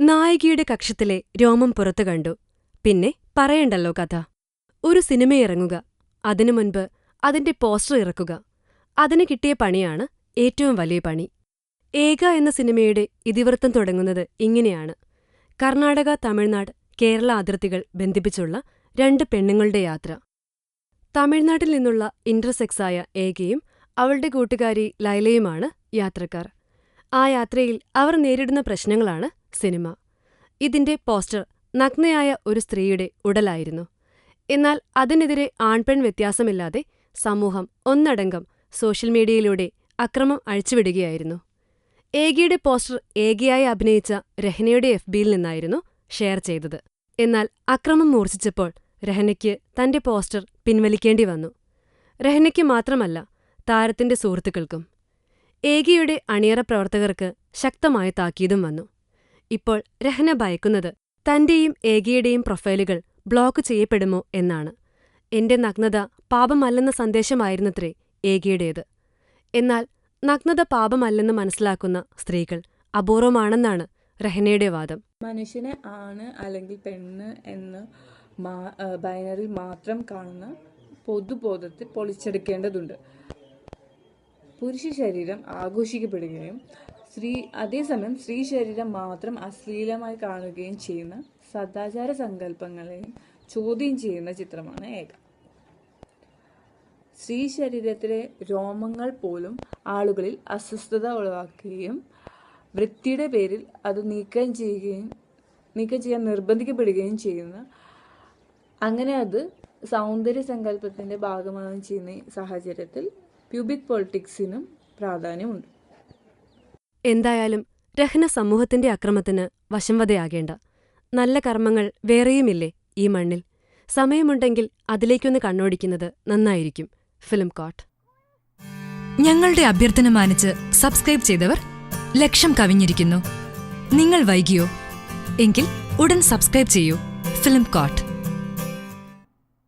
നായികയുടെ കക്ഷത്തിലെ രോമം പുറത്തു കണ്ടു. പിന്നെ പറയണ്ടല്ലോ കഥ. ഒരു സിനിമയിറങ്ങുക. അതിനു മുൻപ് അതിന്റെ പോസ്റ്റർ ഇറക്കുക. അതിന് കിട്ടിയ പണിയാണ് ഏറ്റവും വലിയ പണി. ഏക എന്ന സിനിമയുടെ ഇതിവൃത്തം തുടങ്ങുന്നത് ഇങ്ങനെയാണ്. കർണാടക തമിഴ്നാട് കേരള അതിർത്തികൾ ബന്ധിപ്പിച്ചുള്ള രണ്ട് പെണ്ണുങ്ങളുടെ യാത്ര. തമിഴ്നാട്ടിൽ നിന്നുള്ള ഇന്റർസെക്സായ ഏകയും അവളുടെ കൂട്ടുകാരി ലൈലയുമാണ് യാത്രക്കാർ. ആ യാത്രയിൽ അവർ നേരിടുന്ന പ്രശ്നങ്ങളാണ് സിനിമ. ഇതിന്റെ പോസ്റ്റർ നഗ്നയായ ഒരു സ്ത്രീയുടെ ഉടലായിരുന്നു. എന്നാൽ അതിനെതിരെ ആൺപെൺ വ്യത്യാസമില്ലാതെ സമൂഹം ഒന്നടങ്കം സോഷ്യൽ മീഡിയയിലൂടെ അക്രമം അഴിച്ചുവിടുകയായിരുന്നു. ഏകയുടെ പോസ്റ്റർ ഏകയായി അഭിനയിച്ച രഹനയുടെ എഫ് ബിയിൽ നിന്നായിരുന്നു ഷെയർ ചെയ്തത്. എന്നാൽ അക്രമം മൂർച്ഛിച്ചപ്പോൾ രഹനയ്ക്ക് തന്റെ പോസ്റ്റർ പിൻവലിക്കേണ്ടി വന്നു. രഹനയ്ക്ക് മാത്രമല്ല താരത്തിന്റെ സുഹൃത്തുക്കൾക്കും. ഏകയുടെ അണിയറ പ്രവർത്തകർക്ക് ശക്തമായ താക്കീതും വന്നു. ഇപ്പോൾ രഹന ഭയക്കുന്നത്. തന്റെയും ഏകയുടെയും പ്രൊഫൈലുകൾ ബ്ലോക്ക് ചെയ്യപ്പെടുമോ എന്നാണ്. എന്റെ നഗ്നത പാപമല്ലെന്ന സന്ദേശമായിരുന്നത്രേ ഏകയുടേത്. എന്നാൽ നഗ്നത പാപമല്ലെന്ന് മനസ്സിലാക്കുന്ന സ്ത്രീകൾ അപൂർവമാണെന്നാണ് റഹനയുടെ വാദം. മനുഷ്യനെ ആണ് അല്ലെങ്കിൽ പെണ്ണ് എന്ന് ബൈനറി മാത്രം കാണുന്ന പൊതുബോധത്തെ പൊളിച്ചെടുക്കേണ്ടതുണ്ട്. പുരുഷ ശരീരം ആഘോഷിക്കപ്പെടുകയും സ്ത്രീ അതേസമയം സ്ത്രീ ശരീരം മാത്രം അശ്ലീലമായി കാണുകയും ചെയ്യുന്ന സദാചാര സങ്കല്പങ്ങളെയും ചോദ്യം ചെയ്യുന്ന ചിത്രമാണ് ഏക. സ്ത്രീ ശരീരത്തിലെ രോമങ്ങൾ പോലും ആളുകളിൽ അസ്വസ്ഥത ഉളവാക്കുകയും വൃത്തിയുടെ പേരിൽ അത് നീക്കം ചെയ്യുകയും നീക്കം ചെയ്യാൻ നിർബന്ധിക്കപ്പെടുകയും ചെയ്യുന്ന അങ്ങനെ അത് സൗന്ദര്യ സങ്കല്പത്തിന്റെ ഭാഗമാകുകയും ചെയ്യുന്ന സാഹചര്യത്തിൽ പ്യൂബിക് പൊളിറ്റിക്സിനും പ്രാധാന്യമുണ്ട്. എന്തായാലും രഹന സമൂഹത്തിന്റെ അക്രമത്തിന് വശംവതയാകേണ്ട. നല്ല കർമ്മങ്ങൾ വേറെയുമില്ലേ ഈ മണ്ണിൽ? സമയമുണ്ടെങ്കിൽ അതിലേക്കൊന്ന് കണ്ണോടിക്കുന്നത് നന്നായിരിക്കും. ഫിലിം കോട്ട് ഞങ്ങളുടെ അഭ്യർത്ഥന മാനിച്ച് സബ്സ്ക്രൈബ് ചെയ്തവർ ലക്ഷം കവിഞ്ഞിരിക്കുന്നു. നിങ്ങൾ വൈകിയോ? എങ്കിൽ ഉടൻ സബ്സ്ക്രൈബ് ചെയ്യൂ. Film coat